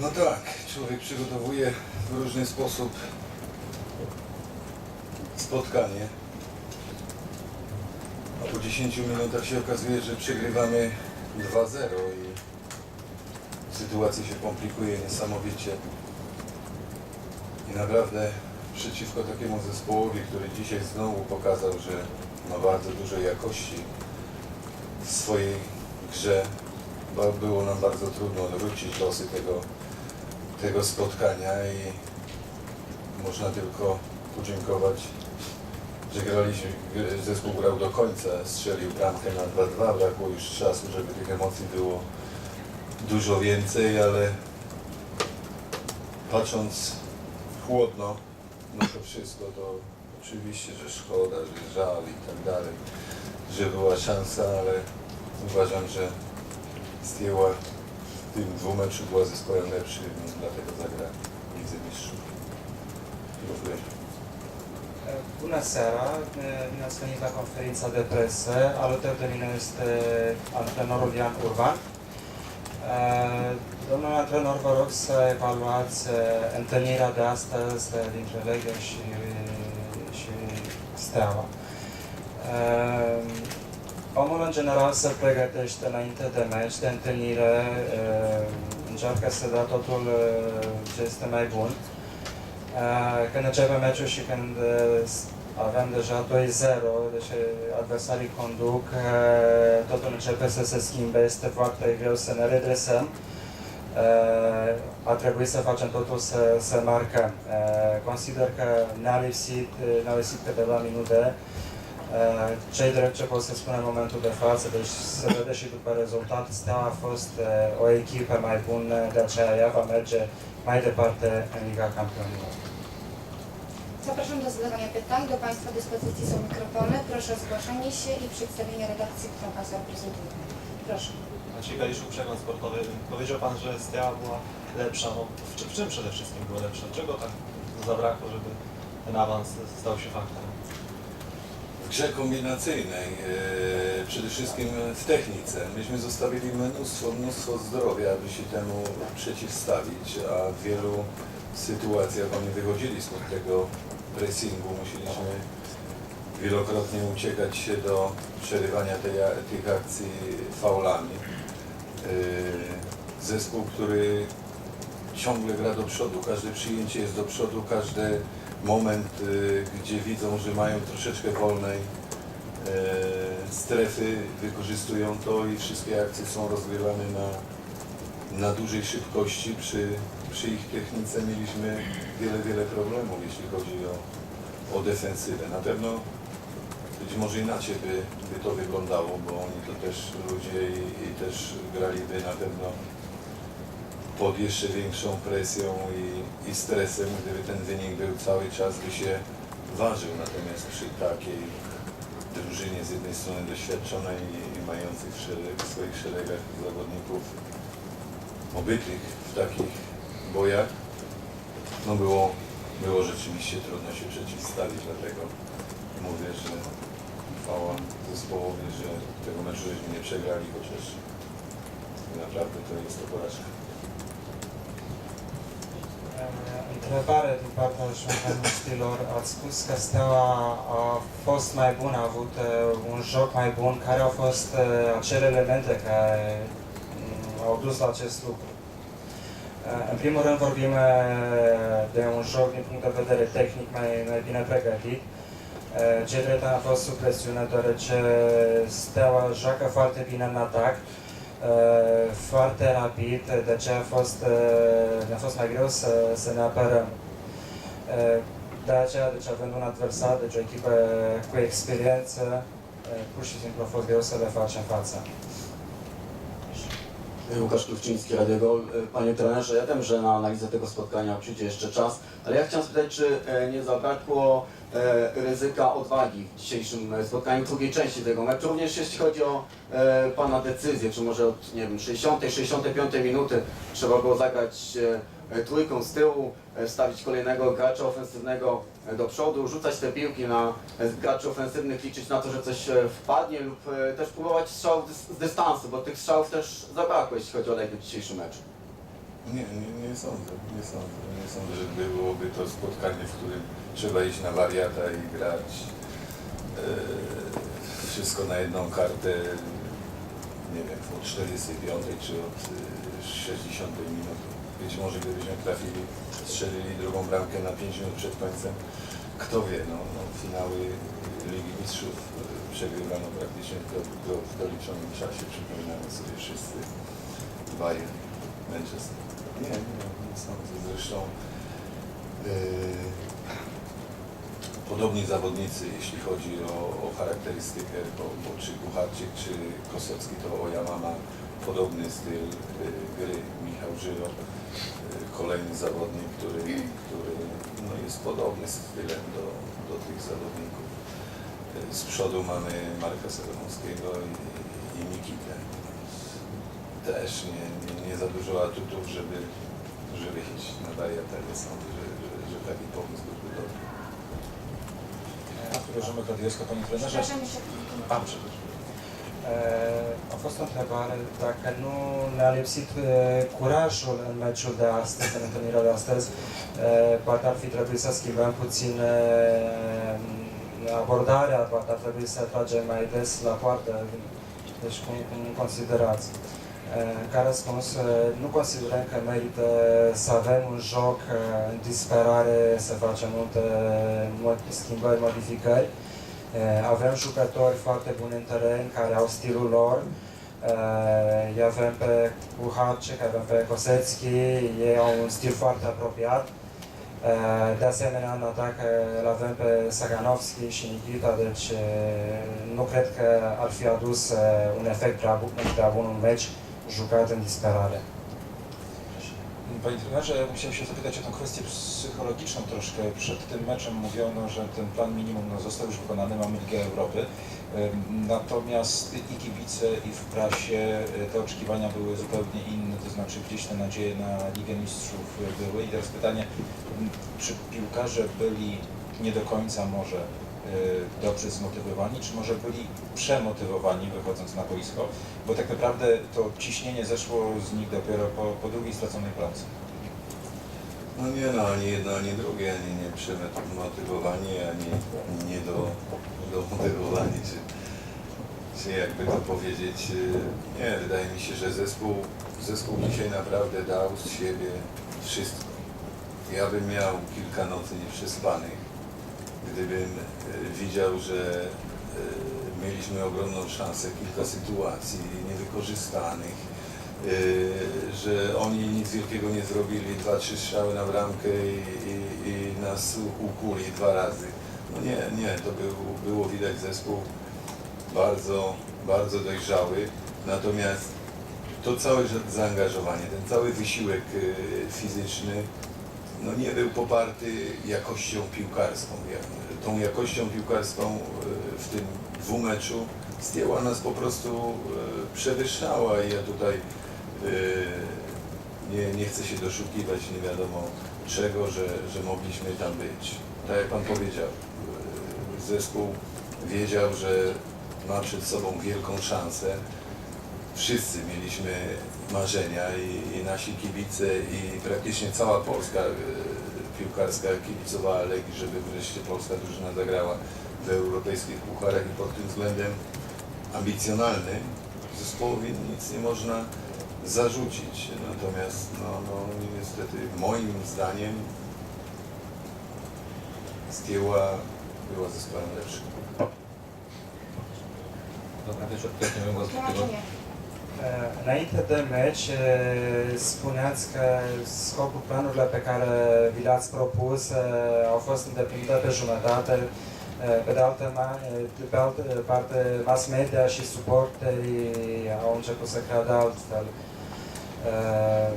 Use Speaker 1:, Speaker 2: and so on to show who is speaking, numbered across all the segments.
Speaker 1: No tak, człowiek przygotowuje w różny sposób spotkanie, a po 10 minutach się okazuje, że przegrywamy 2-0 i sytuacja się komplikuje niesamowicie. I naprawdę przeciwko takiemu zespołowi, który dzisiaj znowu pokazał, że ma bardzo dużo jakości w swojej grze, było nam bardzo trudno odwrócić losy tego, tego spotkania i można tylko podziękować, że graliśmy, gr- zespół grał do końca, strzelił bramkę na 2-2, brakło już czasu, żeby tych emocji było dużo więcej, ale patrząc chłodno na to wszystko, to oczywiście, że szkoda, że żal i tak dalej, że była szansa, ale uważam, że Stieła w tym dwóch meczu była zespołem lepszym i dlatego zagra Lidze Mistrzów. Dziękuję.
Speaker 2: Bună seara, bine ați venit la conferința de presă. Alături de mine este antrenorul Ian Urban. Domnule antrenor, vă rog să evaluați întâlnirea de astăzi dintre Legă și, și Steaua. Eh, Omul în general se pregătește înainte de meci, de întâlnire, eh, încearcă să dea totul eh, ce este mai bun. Uh, Când începe meciul și când uh, s- avem deja 2-0, deci adversarii conduc, uh, totul începe să se schimbe, este foarte greu să ne redresăm. Uh, A trebuit să facem totul să, să marcăm. Uh, Consider că ne-a lipsit, uh, ne-au lipsit câteva minute. Cei drept ce pot să spun în momentul de față, deci se vede și după rezultat, Steaua a fost uh, o echipă mai bună, de aceea ea va merge mai departe în Liga Campionilor.
Speaker 3: Zapraszam do zadawania pytań. Do Państwa dyspozycji są mikrofony. Proszę o zgłoszenie się i przedstawienie redakcji, którą Państwo reprezentują. Proszę.
Speaker 4: Maciej Kaliszu, przegląd sportowy. Powiedział Pan, że Steaua była lepsza. No, w czym przede wszystkim była lepsza? Czego tak zabrakło, żeby ten awans stał się faktem?
Speaker 1: Grze kombinacyjnej, e, przede wszystkim w technice, myśmy zostawili mnóstwo, mnóstwo zdrowia, aby się temu przeciwstawić, a w wielu sytuacjach oni wychodzili spod tego pressingu, musieliśmy wielokrotnie uciekać się do przerywania tej, tych akcji faulami. E, Zespół, który ciągle gra do przodu, każde przyjęcie jest do przodu, każdy moment, y, gdzie widzą, że mają troszeczkę wolnej e, strefy, wykorzystują to i wszystkie akcje są rozgrywane na, na dużej szybkości. Przy, przy ich technice mieliśmy wiele, wiele problemów, jeśli chodzi o, o defensywę. Na pewno być może inaczej by, by to wyglądało, bo oni to też ludzie i, i też graliby na pewno pod jeszcze większą presją i, i stresem, gdyby ten wynik był cały czas, by się ważył. Natomiast przy takiej drużynie z jednej strony doświadczonej i, mających w, szereg, w swoich szeregach zawodników obytych w takich bojach, no było, było rzeczywiście trudno się przeciwstawić, dlatego mówię, że chwała zespołowi, że tego meczu żeśmy nie przegrali, chociaż naprawdę to jest to porażka.
Speaker 2: Întrebare din partea jurnaliștilor. Ați spus că Steaua a fost mai bună, a avut uh, un joc mai bun. Care au fost uh, acele elemente care um, au dus la acest lucru? Uh, În primul rând vorbim uh, de un joc din punct de vedere tehnic mai, mai bine pregătit. Uh, Cei drept a fost sub presiune deoarece Steaua joacă foarte bine în atac. Uh, foarte rapid, de aceea a fost, ne-a fost mai greu să, să ne apărăm. Uh, De aceea, deci având un adversar, deci o echipă cu experiență, pur și simplu a fost greu să le facem față.
Speaker 5: Łukasz Kluwczyński, Radio Gol. Panie trenerze, ja wiem, że na analizę tego spotkania przyjdzie jeszcze czas, ale ja chciałem spytać, czy nie zabrakło ryzyka odwagi w dzisiejszym e, spotkaniu, w drugiej części tego meczu, również jeśli chodzi o e, Pana decyzję, czy może od, nie wiem, 60, 65 minuty trzeba było zagrać e, e, trójką z tyłu, e, wstawić kolejnego gracza ofensywnego e, do przodu, rzucać te piłki na e, graczy ofensywnych, liczyć na to, że coś e, wpadnie lub e, też próbować strzałów z dystansu, bo tych strzałów też zabrakło, jeśli chodzi o Legię w dzisiejszym meczu.
Speaker 1: Nie, nie, nie sądzę, nie sądzę. Nie sądzę, że byłoby to spotkanie, w którym trzeba iść na wariata i grać e, wszystko na jedną kartę, nie wiem, od 45 czy od e, 60 minuty. Być może gdybyśmy trafili, strzelili drugą bramkę na 5 minut przed końcem, kto wie, no, no finały Ligi Mistrzów e, przegrywano praktycznie w, do, w doliczonym czasie, przypominamy sobie wszyscy Bayern, Manchester. Nie, nie, nie sądzę. Zresztą yy, podobni zawodnicy, jeśli chodzi o, o charakterystykę, bo, bo czy Kucharczyk, czy Kosowski, to Oyama ma podobny styl yy, gry. Michał Żyro, yy, kolejny zawodnik, który, który no, jest podobny stylem do, do tych zawodników. Yy, Z przodu mamy Marka Sokołowskiego i. Też nie, nie, nie za dużo atutów, żeby, żeby iść na wariatę. Nie sądzę, że, że, że taki pomysł byłby dobry.
Speaker 6: Bierzemy Kadiewska, panie trenerze. A, przepraszam.
Speaker 2: A fost o întrebare dacă nu ne-a lipsit e, curajul în meciul de astăzi, în întâlnirea de astăzi, e, poate ar fi trebuit să schimbăm puțin e, abordarea, poate ar trebui să tragem mai des la poartă. Deci cum, cum considerați? E, Ca răspuns, e, nu considerăm că merită să avem un joc e, în disperare, să facem multe mod- schimbări, modificări. Eh, Avem jucători foarte buni în teren care au stilul lor. Eh, Îi avem pe Kuharczyk, avem pe Kosetski, ei au un stil foarte apropiat. Eh, De asemenea, în atac eh, îl avem pe Saganovski și Nikita, deci eh, nu cred că ar fi adus eh, un efect prea bun, prea bun un meci în disperare.
Speaker 6: Panie trenerze, ja chciał się zapytać o tą kwestię psychologiczną troszkę. Przed tym meczem mówiono, że ten plan minimum no, został już wykonany, mamy Ligę Europy. Natomiast i kibice, i w prasie y, te oczekiwania były zupełnie inne, to znaczy gdzieś te nadzieje na Ligę Mistrzów y, były. I teraz pytanie, czy piłkarze byli nie do końca może dobrze zmotywowani, czy może byli przemotywowani wychodząc na boisko, bo tak naprawdę to ciśnienie zeszło z nich dopiero po, po drugiej straconej pracy.
Speaker 1: No nie no, ani jedno, ani drugie, ani nie przemotywowani, ani nie do, domotywowani, czy, czy jakby to powiedzieć. yy, Nie, wydaje mi się, że zespół, zespół dzisiaj naprawdę dał z siebie wszystko. Ja bym miał kilka nocy nieprzespanych, gdybym yy, widział, że yy, mieliśmy ogromną szansę, kilka sytuacji niewykorzystanych, Yy, że oni nic wielkiego nie zrobili, dwa, trzy strzały na bramkę i, i, i nas ukuli dwa razy. No nie, nie, to był, było widać zespół bardzo, bardzo dojrzały, natomiast to całe za- zaangażowanie, ten cały wysiłek fizyczny, no nie był poparty jakością piłkarską. Tą jakością piłkarską yy, w tym dwumeczu zdjęła nas po prostu, yy, przewyższała i ja tutaj Yy, nie, nie chcę się doszukiwać nie wiadomo czego, że, że mogliśmy tam być. Tak jak Pan powiedział, zespół wiedział, że ma przed sobą wielką szansę. Wszyscy mieliśmy marzenia i, i nasi kibice i praktycznie cała Polska yy, piłkarska kibicowała Legii, żeby wreszcie polska drużyna zagrała w europejskich pucharach i pod tym względem ambicjonalnym zespołowi nic nie można zarzucić. Natomiast no, no, niestety moim zdaniem Stieła była zespołem lepszym.
Speaker 6: Dobra, nie głos
Speaker 3: Tłumaczenie.
Speaker 2: Eh, Înainte de meci, eh, spuneați că scopul, planurile pe care vi le-ați propus eh, au fost îndeplinite pe jumătate. Eh, Pe de altă, ma- eh, de pe altă parte, mass media și suporterii au început să creadă altfel. Eh,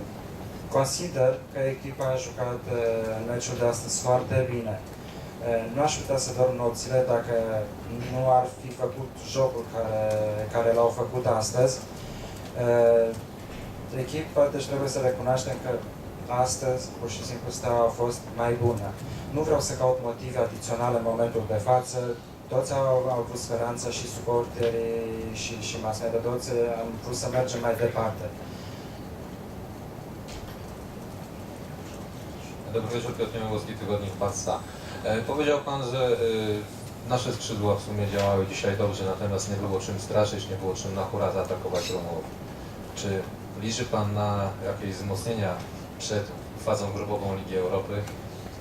Speaker 2: Consider că echipa a jucat eh, în meciul de astăzi foarte bine. Eh, Nu aș putea să dorm nopțile dacă nu ar fi făcut jocul care, care l-au făcut astăzi. Echipa, deci trebuie să recunoaștem că astăzi, pur și simplu, Steaua a fost mai bună. Nu vreau să caut motive adiționale în momentul de față. Toți au, au avut speranță și suporterii și, și mass media, toți am vrut să mergem mai departe.
Speaker 7: Dobry wieczór, Piotr Pasta. E, powiedział Pan, że e, nasze skrzydła w sumie działały dzisiaj dobrze, natomiast nie było czym straszyć, nie było czym na hura zaatakować Romów. Czy liczy Pan na jakieś wzmocnienia przed fazą grupową Ligi Europy,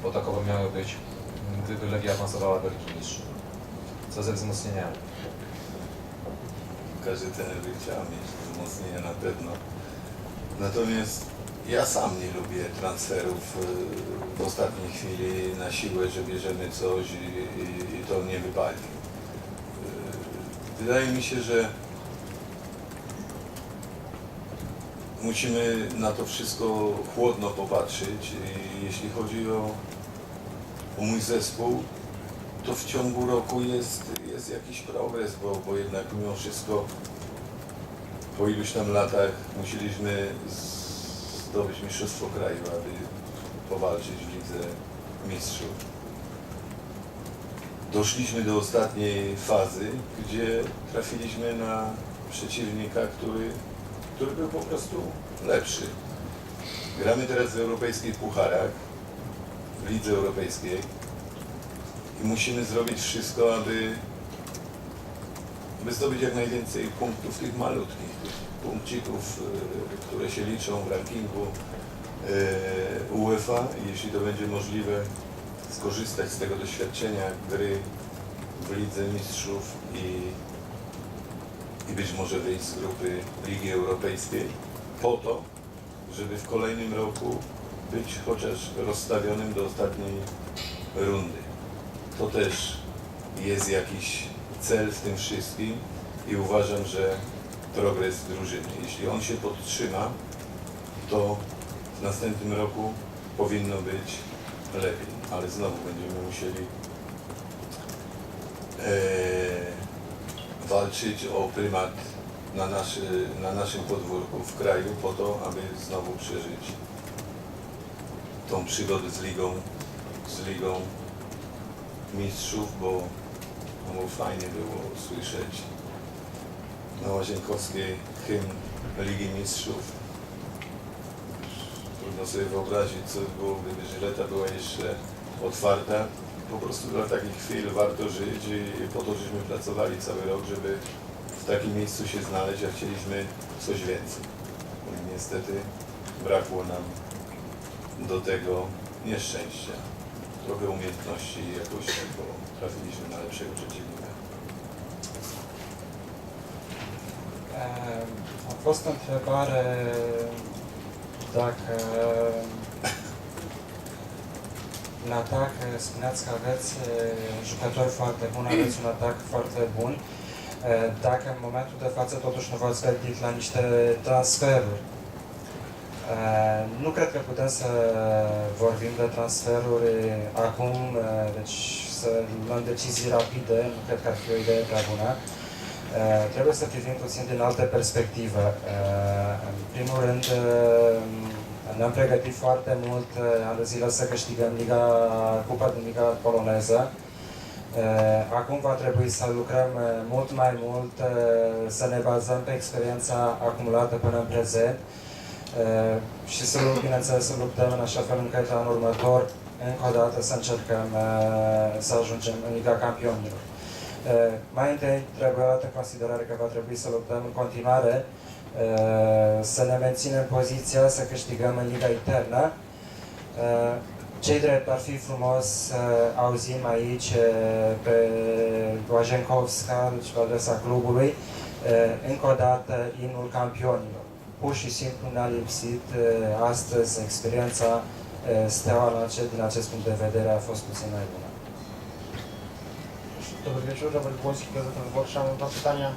Speaker 7: bo takowe miały być, gdyby Legia awansowała do Ligi? Co ze wzmocnieniami?
Speaker 1: Każdy trener by chciał mieć wzmocnienia na pewno. Natomiast ja sam nie lubię transferów y, w ostatniej chwili na siłę, że bierzemy coś i, i, i to nie wypali. Y, Wydaje mi się, że musimy na to wszystko chłodno popatrzeć. Jeśli chodzi o, o mój zespół, to w ciągu roku jest, jest jakiś progres, bo, bo jednak mimo wszystko po iluś tam latach musieliśmy zdobyć mistrzostwo kraju, aby powalczyć w Lidze Mistrzów. Doszliśmy do ostatniej fazy, gdzie trafiliśmy na przeciwnika, który, który był po prostu lepszy. Gramy teraz w europejskich pucharach, w Lidze Europejskiej i musimy zrobić wszystko, aby, aby zdobyć jak najwięcej punktów tych malutkich, tych punkcików, y, które się liczą w rankingu y, UEFA. I Jeśli to będzie możliwe, skorzystać z tego doświadczenia gry w Lidze Mistrzów i, i być może wyjść z grupy Ligi Europejskiej po to, żeby w kolejnym roku być chociaż rozstawionym do ostatniej rundy to też jest jakiś cel w tym wszystkim i uważam, że progres drużyny. Jeśli on się podtrzyma, to w następnym roku powinno być lepiej, ale znowu będziemy musieli e, walczyć o prymat na, naszy, na naszym podwórku w kraju po to, aby znowu przeżyć tą przygodę z ligą, z ligą mistrzów, bo, bo fajnie było słyszeć na Łazienkowskiej hymn Ligi Mistrzów. Trudno sobie wyobrazić, co by było, gdyby Żyleta była jeszcze otwarta. Po prostu dla takich chwil warto żyć i po to, żeśmy pracowali cały rok, żeby w takim miejscu się znaleźć, a chcieliśmy coś więcej. I niestety brakło nam do tego nieszczęścia trochę umiejętności i jakości, bo trafiliśmy na lepszego przeciwnika.
Speaker 2: Ehm, A fost întrebare dacă în atac spuneați că aveți eh, jucători foarte buni, aveți un atac foarte bun. Eh, Dacă în momentul de față totuși nu v-ați gândit la niște transferuri, Eh, nu cred că putem să vorbim de transferuri acum, eh, deci să luăm decizii rapide, nu cred că ar fi o idee prea bună. Eh, Trebuie să privim puțin din alte perspective. Eh, În primul rând, eh, ne-am pregătit foarte mult eh, ani de zile să câștigăm Liga, Cupa din Liga poloneză. Eh, Acum va trebui să lucrăm eh, mult mai mult, eh, să ne bazăm pe experiența acumulată până în prezent eh, și să, lu- bineînțeles, să luptăm în așa fel încât anul următor, încă o dată, să încercăm eh, să ajungem în Liga Campionilor. Eh, Mai întâi trebuie luat în considerare că va trebui să luptăm în continuare, eh, să ne menținem poziția, să câștigăm în Liga Internă. Eh, Cei drept ar fi frumos să auzim aici eh, pe Blajenkovska, deci pe adresa clubului, eh, încă o dată inul campionilor. Pur și simplu ne-a lipsit eh, astăzi experiența eh, Steaua în acest, din acest punct de vedere a fost puțin mai bună.
Speaker 8: Dobry wieczór, Robert Błoński, Gazeta Wyborcza. Mam dwa pytania.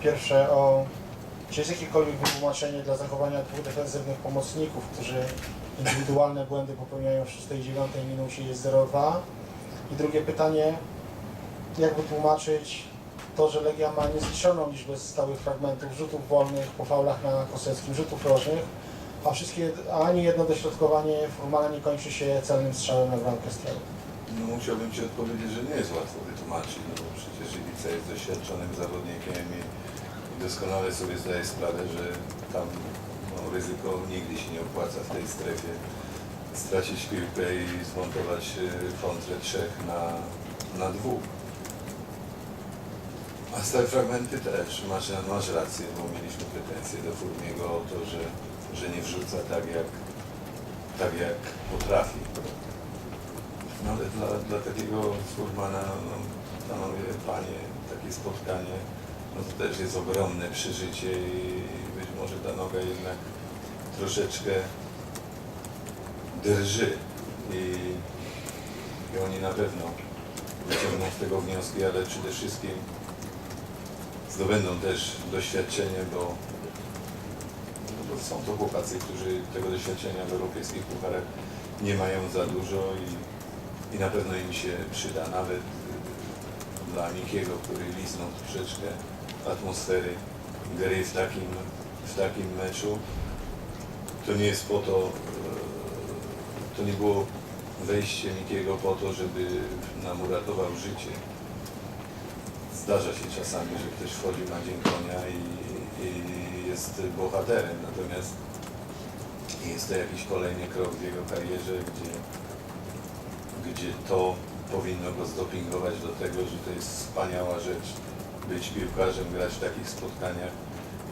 Speaker 8: Pierwsze o, czy jest jakiekolwiek wytłumaczenie dla zachowania dwóch defensywnych pomocników, którzy indywidualne błędy popełniają w 6 i 9 minucie jest 0-2? I drugie pytanie, jak wytłumaczyć to, że Legia ma niezliczoną liczbę stałych fragmentów, rzutów wolnych po faulach na Koseckim, rzutów rożnych, a wszystkie, a ani jedno dośrodkowanie Furmana nie kończy się celnym strzałem na bramkę Strały.
Speaker 1: No musiałbym Ci odpowiedzieć, że nie jest łatwo wytłumaczyć, no bo przecież Iwica jest doświadczonym zawodnikiem i, doskonale sobie zdaje sprawę, że tam no, ryzyko nigdy się nie opłaca w tej strefie. stracić piłkę i zmontować y, kontrę trzech na, na dwóch. A stare fragmenty też, masz, masz rację, bo mieliśmy pretensje do Furmiego o to, że, że nie wrzuca tak jak, tak jak potrafi. No ale dla, dla takiego Furmana, no, panowie, panie, takie spotkanie, no to też jest ogromne przeżycie i być może ta noga jednak troszeczkę drży i, i oni na pewno wyciągną z tego wnioski, ale przede wszystkim zdobędą też doświadczenie, bo, no bo są to chłopacy, którzy tego doświadczenia w europejskich pucharach nie mają za dużo i, i na pewno im się przyda, nawet y, dla Mikiego, który liznął troszeczkę atmosfery gry w takim, w takim meczu. To nie jest po to, e, to nie było wejście Mikiego po to, żeby nam uratował życie. Zdarza się czasami, że ktoś wchodzi na dzień konia i, i jest bohaterem, natomiast jest to jakiś kolejny krok w jego karierze, gdzie, gdzie to powinno go zdopingować do tego, że to jest wspaniała rzecz być piłkarzem, grać w takich spotkaniach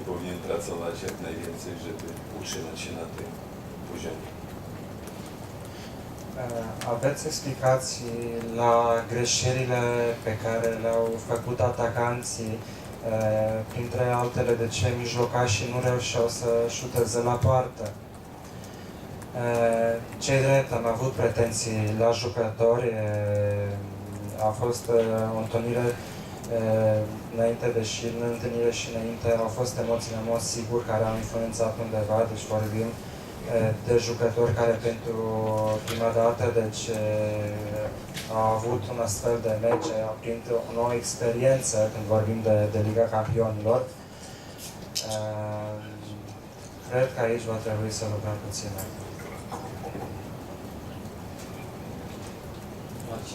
Speaker 1: i powinien pracować jak najwięcej, żeby utrzymać się na tym poziomie.
Speaker 2: Uh, aveți explicații la greșelile pe care le-au făcut atacanții, uh, printre altele de ce mijlocașii nu reușeau să șuteze la poartă. Uh, Cei drept am avut pretenții la jucători, uh, a fost uh, o întâlnire uh, înainte de și în întâlnire și înainte au fost emoții în mod sigur care au influențat undeva, deci vorbim uh, de jucători care pentru prima dată deci uh, au avut un astfel de mece, au primit o nouă experiență când vorbim de, de Liga Campionilor. Uh, Cred că aici va trebui să lucrăm puțin mai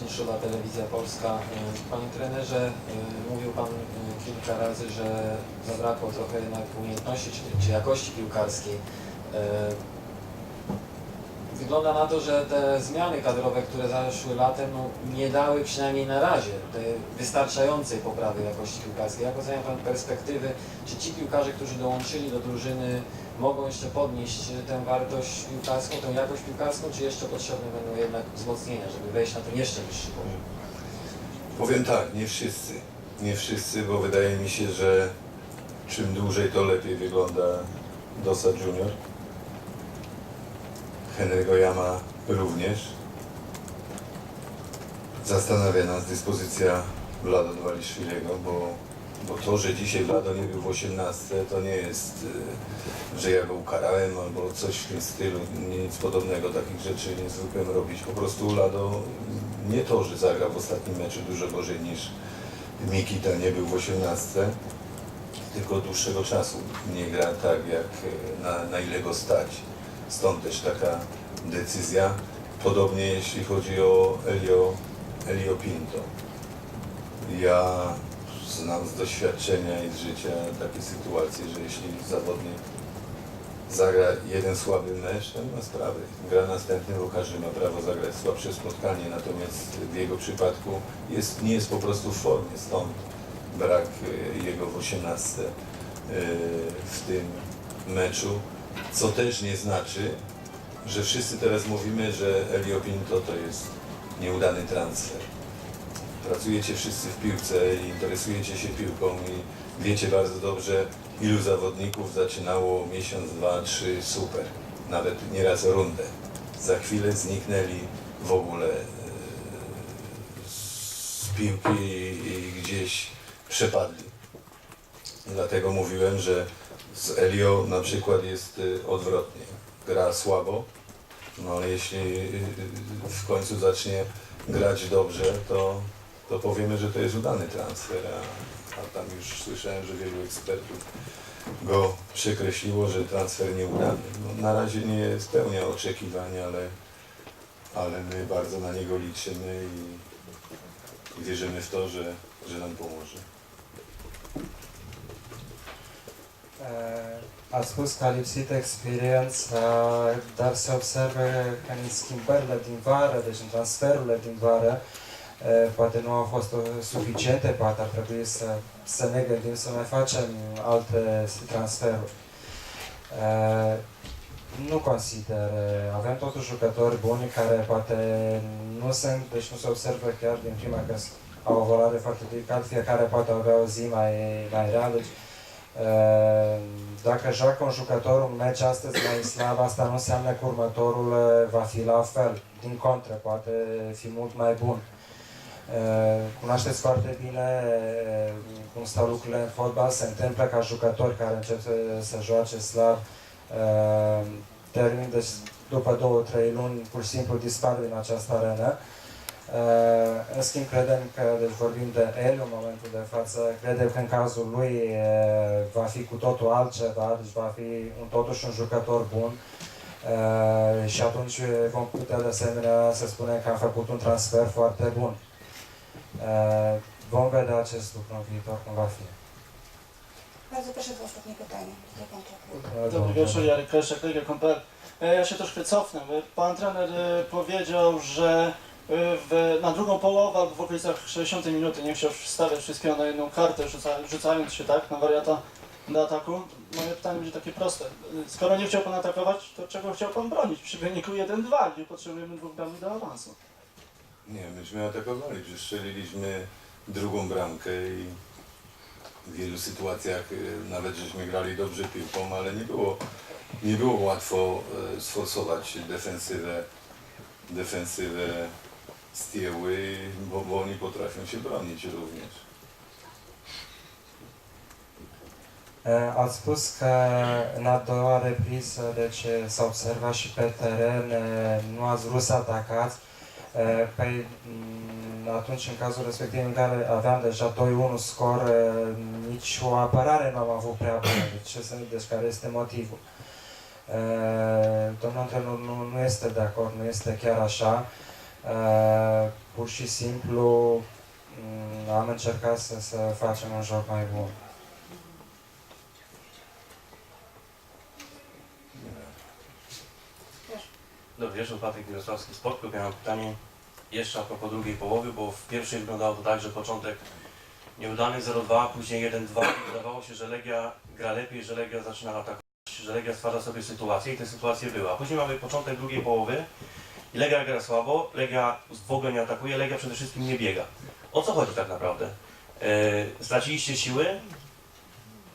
Speaker 9: Szyla, Telewizja Polska. E, Panie trenerze, e, mówił Pan e, kilka razy, że zabrakło trochę jednak umiejętności czy, czy jakości piłkarskiej. Wygląda na to, że te zmiany kadrowe, które zaszły latem, no, nie dały przynajmniej na razie tej wystarczającej poprawy jakości piłkarskiej. Jak ocenia Pan perspektywy? Czy ci piłkarze, którzy dołączyli do drużyny, mogą jeszcze podnieść tę wartość piłkarską, tę jakość piłkarską, czy jeszcze potrzebne będą jednak wzmocnienia, żeby wejść na ten jeszcze wyższy poziom?
Speaker 1: Powiem tak, nie wszyscy. Nie wszyscy, bo wydaje mi się, że czym dłużej to lepiej wygląda Dosa Junior. Henry'ego Jama również. Zastanawia nas dyspozycja Vlado Dwaliszwilego, bo, bo to, że dzisiaj Vlado nie był w 18, to nie jest, y, że ja go ukarałem albo coś w tym stylu, nic podobnego, takich rzeczy nie zwykłem robić. Po prostu Lado nie to, że zagrał w ostatnim meczu dużo gorzej niż Mikita nie był w 18, tylko od dłuższego czasu nie gra tak, jak e, na, na ile go stać. Stąd też taka decyzja. Podobnie jeśli chodzi o Elio, Elio Pinto. Ja znam z doświadczenia i z życia takie sytuacje, że jeśli zawodnik zagra jeden słaby mecz, to nie ma sprawy. Gra następny, bo każdy ma prawo zagrać słabsze spotkanie, natomiast w jego przypadku jest, nie jest po prostu w formie, stąd brak e, jego w 18 e, w tym meczu, co też nie znaczy, że wszyscy teraz mówimy, że Elio Pinto to jest nieudany transfer. Pracujecie wszyscy w piłce i interesujecie się piłką i wiecie bardzo dobrze, ilu zawodników zaczynało miesiąc, dwa, trzy, super, nawet nieraz rundę. Za chwilę zniknęli w ogóle e, z piłki i gdzieś przepadli. Dlatego mówiłem, że z Elio na przykład jest y, odwrotnie. Gra słabo, no ale jeśli y, w końcu zacznie grać dobrze, to, to powiemy, że to jest udany transfer, a, a tam już słyszałem, że wielu ekspertów go przekreśliło, że transfer nieudany. No, na razie nie spełnia oczekiwań, ale, ale my bardzo na niego liczymy i, i wierzymy w to, że, że nam pomoże.
Speaker 2: Ați spus că a lipsit experiența, dar se observă că în schimbările din vară, deci în poate nu au fost uh, suficiente, poate ar trebui să, să ne gândim să mai facem alte transferuri. Eh, Nu consider, eh, avem totuși jucători buni care poate nu sunt, deci nu se observă chiar din prima că s- au o valoare foarte ridicată, fiecare poate avea o zi mai, mai rea, deci eh, dacă joacă un jucător un meci astăzi mai slab, asta nu înseamnă că următorul eh, va fi la fel. Din contră, poate fi mult mai bun. Eh, Cunoașteți foarte bine eh, cum stau lucrurile în fotbal. Se întâmplă ca jucători care încep să, să joace slab, eh, termin, deci după două, trei luni, pur și simplu dispar din această arenă. Uh, în schimb, credem că, deci vorbim de el în momentul de față, credem că în cazul lui uh, va fi cu totul altceva, deci va fi un, totuși un jucător bun uh, și atunci vom putea de asemenea să spunem că am făcut un transfer foarte bun. Vom vedea acest lucru în viitor cum va fi.
Speaker 3: Bardzo proszę o ostatnie pytanie. Do.
Speaker 2: Uh,
Speaker 10: Dobry wieczór, Jarek Kreszek, Liga Kompel. E, Ja się troszkę cofnę. E, Pan trener e, powiedział, że e, w, na drugą połowę albo w okolicach 60 minuty nie chciał stawiać wszystkiego na jedną kartę, rzuca, rzucając się tak na wariata do ataku. Moje pytanie będzie takie proste. E, Skoro nie chciał Pan atakować, to czego chciał Pan bronić przy wyniku 1-2, gdzie potrzebujemy dwóch bramek do awansu?
Speaker 1: Nie, myśmy atakowali, że strzeliliśmy drugą bramkę i w wielu sytuacjach y, nawet żeśmy grali dobrze piłką, ale nie było, nie było łatwo e, sforsować defensywę, defensywę tyłu, bo, bo oni potrafią się bronić również.
Speaker 2: Ați spus că în a doua repriză, deci s-a observat și pe teren, uh, nu ați vrut să atacați. Uh, Păi mm, atunci, în cazul respectiv, în care aveam deja 2-1 scor, uh, nici o apărare nu am avut prea bună. Deci, ce să, deci care este motivul? Uh, Domnul antrenor nu, nu este de acord, nu este chiar așa. Uh, Pur și simplu mm, am încercat să, să facem un joc mai bun.
Speaker 11: Dobry wieczór, Patryk Mirosławski, Sport Klub. Ja mam pytanie jeszcze a propos drugiej połowy, bo w pierwszej wyglądało to tak, że początek nieudany 0-2, później 1-2 i wydawało się, że Legia gra lepiej, że Legia zaczyna atakować, że Legia stwarza sobie sytuację i te sytuacje były. A później mamy początek drugiej połowy i Legia gra słabo, Legia w ogóle nie atakuje, Legia przede wszystkim nie biega. O co chodzi tak naprawdę? E, straciliście siły?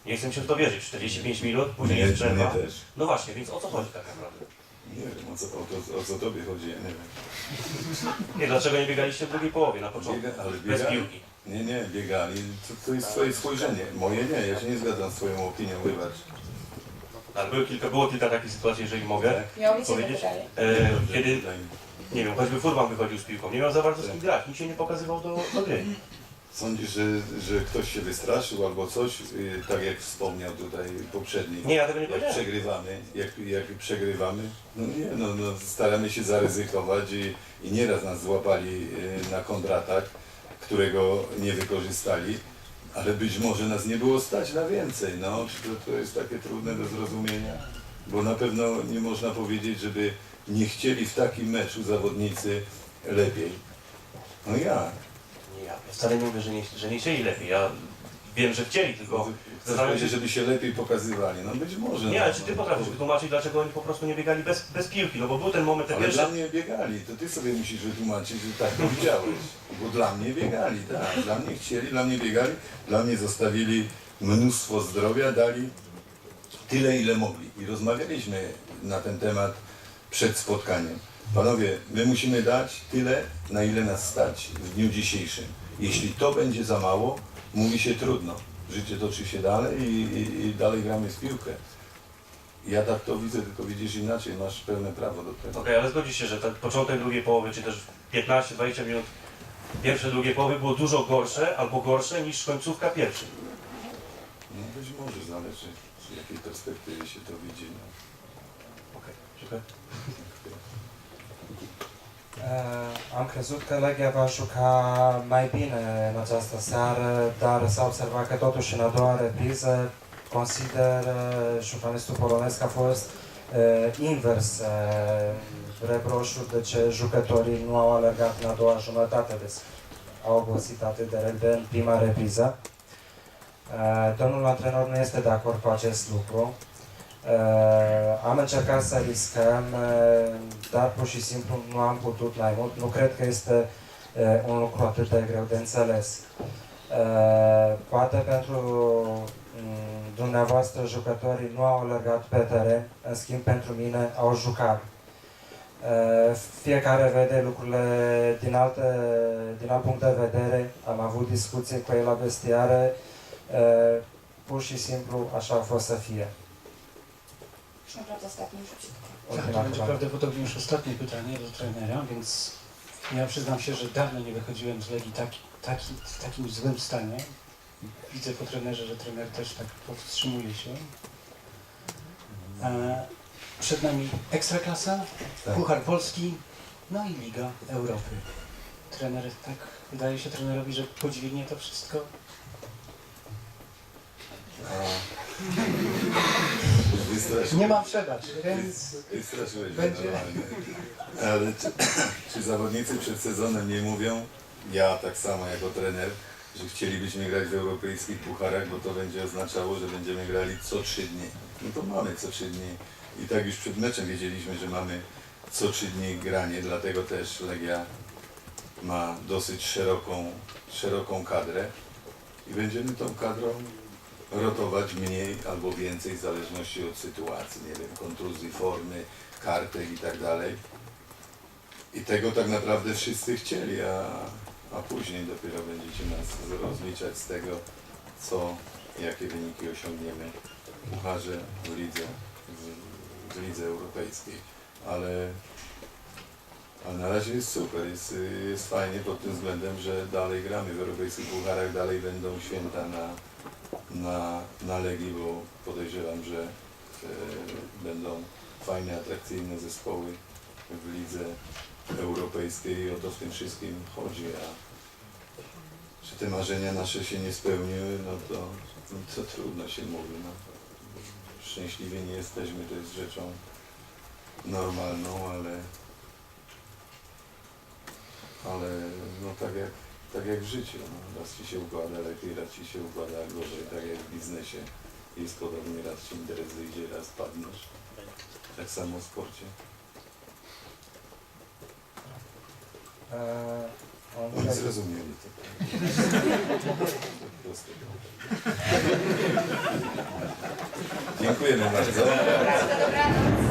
Speaker 11: Nie chcę się w to wierzyć. 45 minut, później jest przerwa. No właśnie, więc o co chodzi tak naprawdę?
Speaker 1: Nie wiem, o co, o, to, o co tobie chodzi, ja nie wiem.
Speaker 11: Nie, dlaczego nie biegaliście w drugiej połowie na początku?
Speaker 1: Biega, ale
Speaker 11: Bez
Speaker 1: biegali.
Speaker 11: piłki.
Speaker 1: Nie, nie, biegali. To, to jest twoje spojrzenie. Moje nie, ja się nie zgadzam z twoją opinią, wybacz.
Speaker 11: Ale były kilka, było kilka takich sytuacji, jeżeli mogę.
Speaker 1: Tak?
Speaker 3: Miało być jedno
Speaker 11: Powiedzieć?
Speaker 3: pytanie.
Speaker 11: E, kiedy,
Speaker 1: daj mi.
Speaker 11: nie wiem, choćby Furman wychodził z piłką, nie miał za bardzo z kim grać, nikt się nie pokazywał do, do gry.
Speaker 1: Sądzisz, że, że ktoś się wystraszył albo coś, y, tak jak wspomniał tutaj poprzednik.
Speaker 11: Nie, ja tego nie
Speaker 1: Jak
Speaker 11: powiedziałem.
Speaker 1: przegrywamy, jak, jak przegrywamy, no nie, no, no staramy się zaryzykować i, i nieraz nas złapali y, na kontratak, którego nie wykorzystali, ale być może nas nie było stać na więcej, no, czy to, to jest takie trudne do zrozumienia, bo na pewno nie można powiedzieć, żeby nie chcieli w takim meczu zawodnicy lepiej. No jak?
Speaker 11: Ja wcale nie mówię, że nie, że nie chcieli lepiej. Ja wiem, że chcieli, tylko zastanawiam się,
Speaker 1: żeby się lepiej pokazywali, no być może.
Speaker 11: nie,
Speaker 1: no,
Speaker 11: ale czy ty
Speaker 1: no,
Speaker 11: potrafisz wytłumaczyć, dlaczego oni po prostu nie biegali bez, bez piłki? No bo był ten moment, te
Speaker 1: Ale dla
Speaker 11: pierwsze...
Speaker 1: mnie biegali, to ty sobie musisz wytłumaczyć, że tak to widziałeś. Bo dla mnie biegali, tak. Dla mnie chcieli, dla mnie biegali, dla mnie zostawili mnóstwo zdrowia, dali tyle, ile mogli. I rozmawialiśmy na ten temat przed spotkaniem. Panowie, my musimy dać tyle, na ile nas stać w dniu dzisiejszym. Jeśli to będzie za mało, mówi się trudno. Życie toczy się dalej i, i, i dalej gramy w piłkę. Ja tak to widzę, tylko widzisz inaczej, masz pełne prawo do tego.
Speaker 11: Okej, ale zgodzisz się, że ten początek drugiej połowy, czy też 15-20 minut pierwsze, drugiej połowy było dużo gorsze albo gorsze niż końcówka pierwszej.
Speaker 1: No być może zależy, z jakiej perspektywy się to widzi. No.
Speaker 11: Okej, dziękuję.
Speaker 2: Uh, am crezut că Legia va juca mai bine în această seară, dar s-a observat că totuși în a doua repriză consider uh, șofanistul polonesc a fost uh, invers uh, reproșul de ce jucătorii nu au alergat în a doua jumătate, deci au obosit atât de repede în prima repriză. Uh, Domnul antrenor nu este de acord cu acest lucru. Uh, am încercat să riscăm, uh, dar pur și simplu nu am putut mai mult. Nu cred că este uh, un lucru atât de greu de înțeles. Uh, poate pentru mm, dumneavoastră jucătorii nu au alergat pe teren, în schimb pentru mine au jucat. Uh, Fiecare vede lucrurile din, alte, din alt punct de vedere, am avut discuții cu ei la vestiare, uh, pur și simplu așa a fost să fie.
Speaker 3: Już naprawdę ostatnie już.
Speaker 12: Tak, to będzie prawdopodobnie już ostatnie pytanie do trenera, więc ja przyznam się, że dawno nie wychodziłem z Legii taki, taki, w takim złym stanie. Widzę po trenerze, że trener też tak powstrzymuje się. E, przed nami Ekstraklasa,
Speaker 1: Tak.
Speaker 12: Puchar Polski, no i Liga Europy. Trener, tak wydaje się trenerowi, że podźwignie to wszystko. Nie mam przebacz, więc Będzie-
Speaker 1: normalnie. Ale czy, czy zawodnicy przed sezonem nie mówią, ja tak samo jako trener, że chcielibyśmy grać w europejskich pucharach, bo to będzie oznaczało, że będziemy grali co trzy dni. No to mamy co trzy dni. I tak już przed meczem wiedzieliśmy, że mamy co trzy dni granie, dlatego też Legia ma dosyć szeroką, szeroką kadrę i będziemy tą kadrą rotować mniej albo więcej w zależności od sytuacji, nie wiem, kontuzji, formy, kartek i tak dalej. I tego tak naprawdę wszyscy chcieli, a, a później dopiero będziecie nas rozliczać z tego, co, jakie wyniki osiągniemy w pucharze, w lidze, w, w lidze europejskiej. Ale, ale na razie jest super, jest, jest fajnie pod tym względem, że dalej gramy w europejskich pucharach, dalej będą święta na, na, na Legii, bo podejrzewam, że e, będą fajne, atrakcyjne zespoły w lidze europejskiej i o to w tym wszystkim chodzi. A czy te marzenia nasze się nie spełniły, no to, no to trudno się mówi. No. Szczęśliwi nie jesteśmy, to jest rzeczą normalną, ale ale no tak jak, tak jak w życiu, no, raz ci się układa lepiej, raz ci się układa gorzej, tak jak w biznesie jest podobnie, raz ci interes wyjdzie, raz padniesz. Tak samo w sporcie.
Speaker 2: On
Speaker 1: Oni zrozumieli to. Po prostu. Dziękujemy bardzo.
Speaker 3: Dobranoc.